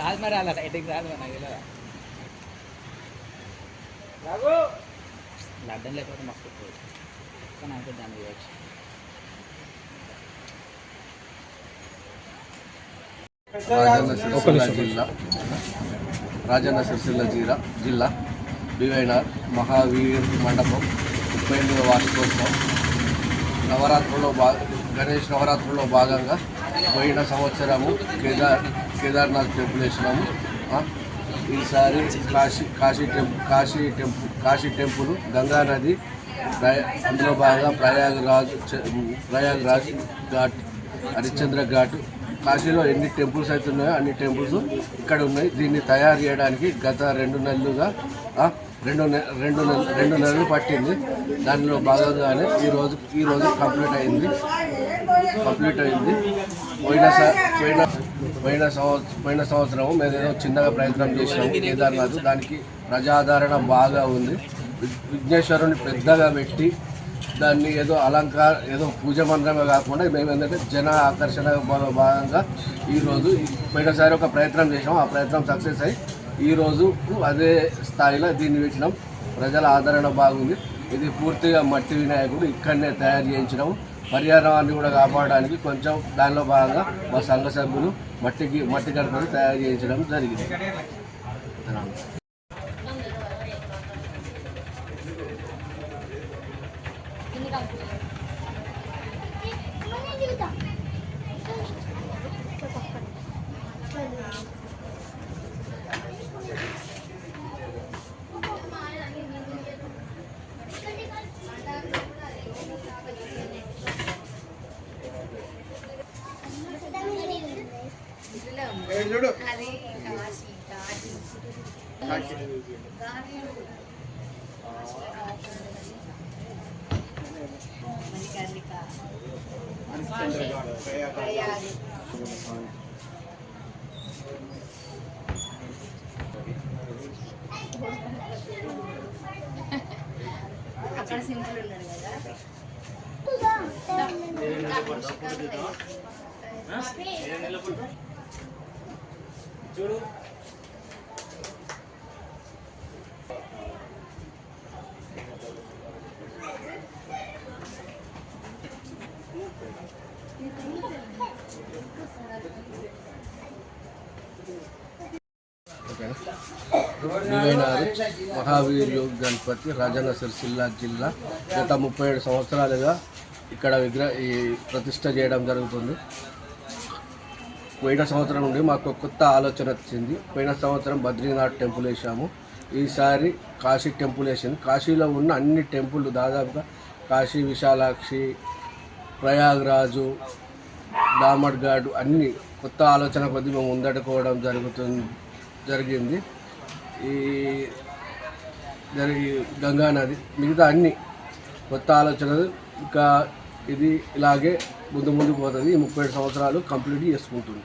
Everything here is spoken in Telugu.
రాదు మరి అలా ఎటుకి రాదు మరి నాకు తెలియదా. లడ్డం లేకపోతే మస్తు. కానీ అయితే దాన్ని చేయొచ్చు రాజన్న సిరిసిల్ల జిల్లా. రాజన్న సిరిసిల్ల జిల్లా జిల్లా. డివైనర్ మహావీర్ మండపం ముప్పై ఎనిమిదవ వార్షికోత్సవం. నవరాత్రుల్లో భా గణేష్ నవరాత్రుల్లో భాగంగా పోయిన సంవత్సరము కేదార్ కేదార్నాథ్ టెంపుల్ వేసినాము. ఈసారి Kashi Kashi temple Kashi temple Kashi temple Ganga నది అందులో భాగంగా ప్రయాగరాజ్ ప్రయాగరాజ్ ఘాట్ హరిశ్చంద్ర ఘాట్. కాశీలో ఎన్ని టెంపుల్స్ అయితే ఉన్నాయో అన్ని టెంపుల్స్ ఇక్కడ ఉన్నాయి. దీన్ని తయారు చేయడానికి గత రెండు నెలలుగా రెండు రెండు రెండు నెలలు పట్టింది. దానిలో భాగంగానే ఈరోజు ఈరోజు కంప్లీట్ అయింది. కంప్లీట్ అయింది. పోయిన పోయిన పోయిన సంవత్సరం పోయిన సంవత్సరం మేము ఏదో చిన్నగా ప్రయత్నం చేసినాము. కేదార్నాథ్ దానికి ప్రజాదరణ బాగా ఉంది. విఘ్నేశ్వరుని పెద్దగా పెట్టి దాన్ని ఏదో అలంకార ఏదో పూజ మంత్రమే కాకుండా మేము ఏంటంటే జన ఆకర్షణ భాగంగా ఈరోజు పోయినసారి ఒక ప్రయత్నం చేసాము ఆ ప్రయత్నం సక్సెస్ అయ్యి ఈరోజు అదే స్థాయిలో దీన్ని పెట్టినాం ప్రజల ఆదరణ బాగుంది. ఇది పూర్తిగా మట్టి వినాయకుడు ఇక్కడనే తయారు చేయించినాము పర్యావరణాన్ని కూడా కాపాడడానికి కొంచెం దానిలో భాగంగా మా సంఘ సభ్యులు మట్టికి మట్టి గణపతి తయారు చేయించడం జరిగింది. Thank you. కాశీ మణికర్ణిక ప్రయాగ్ అక్కడ సింపుల్ ఉన్నాడు కదా చూడు. మహావీర్ యోగ్ గణపతి రాజన్న సిరిసిల్ల జిల్లా గత ముప్పై ఏడు సంవత్సరాలుగా ఇక్కడ విగ్రహ ఈ ప్రతిష్ట చేయడం జరుగుతుంది. పోయిన సంవత్సరం నుండి మాకు కొత్త ఆలోచన వచ్చింది. పోయిన సంవత్సరం బద్రీనాథ్ టెంపుల్ వేసాము ఈసారి కాశీ టెంపుల్ వేసింది. కాశీలో ఉన్న అన్ని టెంపుల్ దాదాపుగా కాశీ విశాలాక్షి ప్రయాగ్రాజు దామడ్ఘాట్ అన్ని కొత్త ఆలోచన కొద్దీ మేము ముందడుకోవడం జరుగుతుంది జరిగింది. ఈ జరిగి గంగా నది మిగతా అన్ని కొత్త ఆలోచనలు ఇంకా ఇది ఇలాగే ముందు ముందు పోతుంది. ముప్పై ఏడు సంవత్సరాలు కంప్లీట్ చేసుకుంటుంది.